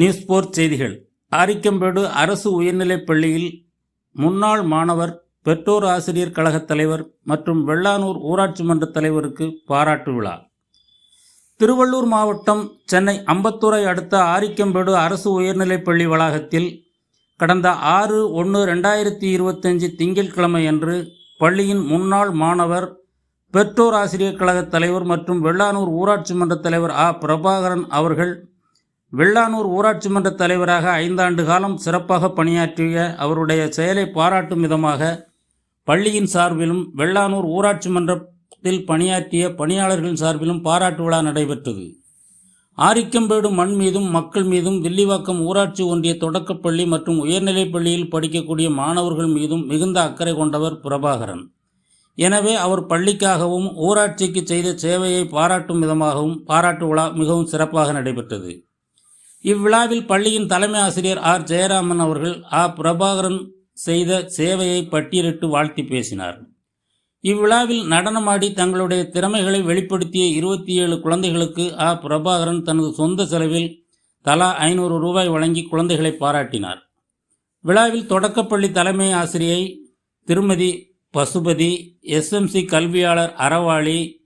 News போர் செய்திகள். ஆரிக்கம்பேடு அரசு உயர்நிலைப் பள்ளியில் முன்னாள் மாணவர் பெற்றோர் ஆசிரியர் கழகத் தலைவர் மற்றும் வெள்ளானூர் ஊராட்சி மன்ற தலைவருக்கு பாராட்டு விழா. திருவள்ளூர் மாவட்டம் சென்னை அம்பத்தூரை அடுத்த ஆரிக்கம்பேடு அரசு உயர்நிலைப் பள்ளி வளாகத்தில் கடந்த ஆறு ஒன்று ரெண்டாயிரத்தி இருபத்தஞ்சு திங்கட்கிழமை அன்று பள்ளியின் முன்னாள் மாணவர் பெற்றோர் ஆசிரியர் கழகத் தலைவர் மற்றும் வெள்ளானூர் ஊராட்சி மன்ற தலைவர் ஆ. பிரபாகரன் அவர்கள் வெள்ளானூர் ஊராட்சி மன்ற தலைவராக ஐந்தாண்டு காலம் சிறப்பாக பணியாற்றிய அவருடைய செயலை பாராட்டும் விதமாக பள்ளியின் சார்பிலும் வெள்ளானூர் ஊராட்சி மன்றத்தில் பணியாற்றிய பணியாளர்கள் சார்பிலும் பாராட்டு விழா நடைபெற்றது. ஆரிக்கம்பேடு மண் மீதும் மக்கள் மீதும் வில்லிவாக்கம் ஊராட்சி ஒன்றிய தொடக்கப்பள்ளி மற்றும் உயர்நிலைப் பள்ளியில் படிக்கக்கூடிய மாணவர்கள் மீதும் மிகுந்த அக்கறை கொண்டவர் பிரபாகரன். எனவே அவர் பள்ளிக்காகவும் ஊராட்சிக்கு செய்த சேவையை பாராட்டும் விதமாகவும் பாராட்டு விழா மிகவும் சிறப்பாக நடைபெற்றது. இவ்விழாவில் பள்ளியின் தலைமை ஆசிரியர் ஆர். ஜெயராமன் அவர்கள் ஆ. பிரபாகரன் செய்த சேவையை பட்டியலிட்டு வாழ்த்தி பேசினார். இவ்விழாவில் நடனமாடி தங்களுடைய திறமைகளை வெளிப்படுத்திய இருபத்தி ஏழு குழந்தைகளுக்கு ஆ. பிரபாகரன் தனது சொந்த செலவில் தலா ஐநூறு ரூபாய் வழங்கி குழந்தைகளை பாராட்டினார். விழாவில் தொடக்கப்பள்ளி தலைமை ஆசிரியை திருமதி பசுபதி எஸ்எம்சி கல்வியாளர் அறவாளி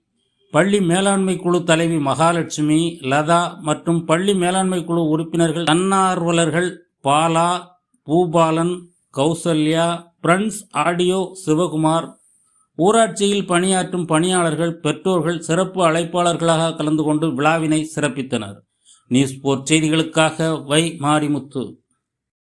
பள்ளி மேலாண்மை குழு தலைவி மகாலட்சுமி லதா மற்றும் பள்ளி மேலாண்மை குழு உறுப்பினர்கள் தன்னார்வலர்கள் பாலா பூபாலன் கௌசல்யா பிரண்ட்ஸ் ஆடியோ சிவகுமார். ஊராட்சியில் பணியாற்றும் பணியாளர்கள் பெற்றோர்கள் சிறப்பு அழைப்பாளர்களாக கலந்து கொண்டு விழாவினை சிறப்பித்தனர். நியூஸ் போர் செய்திகளுக்காக வை மாரிமுத்து.